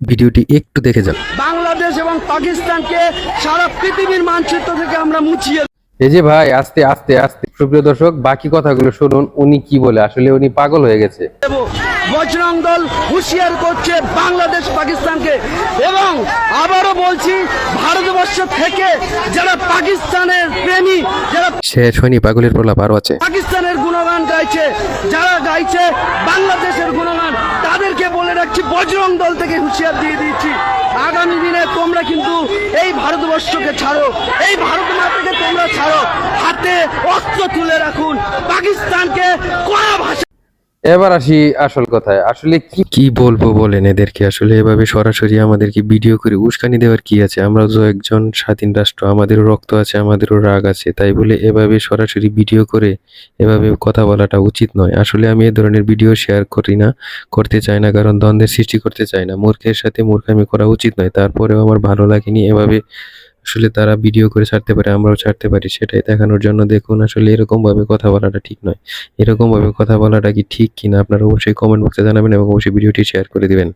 ভিডিওটি একটু দেখে যান। বাংলাদেশ এবং পাকিস্তানকে সারা পৃথিবীর মানচিত্র থেকে আমরা মুছিয়ে এই যে ভাই আস্তে আস্তে আস্তে। সুপ্রিয় দর্শক বাকি কথাগুলো শুনুন উনি কি বলে? আসলে উনি পাগল হয়ে গেছে। বজরং দল হুঁশিয়ার করছে বাংলাদেশ পাকিস্তানকে। এবং আবারও বলছি ভারতবর্ষ থেকে যারা পাকিস্তানের প্রেমী যারা শেষ হয়নি পাগলের প্রলাপ আরও আছে। পাকিস্তানের গুণগান গাইছে যারা গাইছে বাংলাদেশের গুণগান রাখছি, বজরং দল থেকে হুঁশিয়ার দিয়ে দিচ্ছি। আগামী দিনে তোমরা কিন্তু এই ভারতবর্ষকে ছাড়ো, এই ভারত মাতাকে তোমরা ছাড়ো। হাতে অস্ত্র তুলে রাখুন। পাকিস্তানকে এবার আসি আসল কথায়। আসলে কি কি বলব বলেন এদেরকে? আসলে এভাবে সরাসরি আমাদেরকে ভিডিও করে উস্কানি দেওয়ার কি আছে? আমরা তো একজন স্বাধীন রাষ্ট্র, আমাদেরও রক্ত আছে, আমাদেরও রাগ আছে, তাই বলে এভাবে সরাসরি ভিডিও করে এভাবে কথা বলাটা উচিত নয়। আসলে আমি এ ধরনের ভিডিও শেয়ার করি না, করতে চাই না, কারণ দ্বন্দ্বের সৃষ্টি করতে চাই না। মূর্খের সাথে মূর্খামি করা উচিত নয়, তারপরেও আমার ভালো লাগেনি এভাবে আসলে তারা ভিডিও করে ছাড়তে পারে, আমরাও ছাড়তে পারি, সেটাই দেখানোর জন্য দেখুন আসলে এরকম ভাবে কথা বলাটা ঠিক নয়। এরকম ভাবে কথা বলাটা কি ঠিক কিনা আপনারা অবশ্যই কমেন্ট বক্সে জানাবেন এবং অবশ্যই ভিডিওটি শেয়ার করে দিবেন।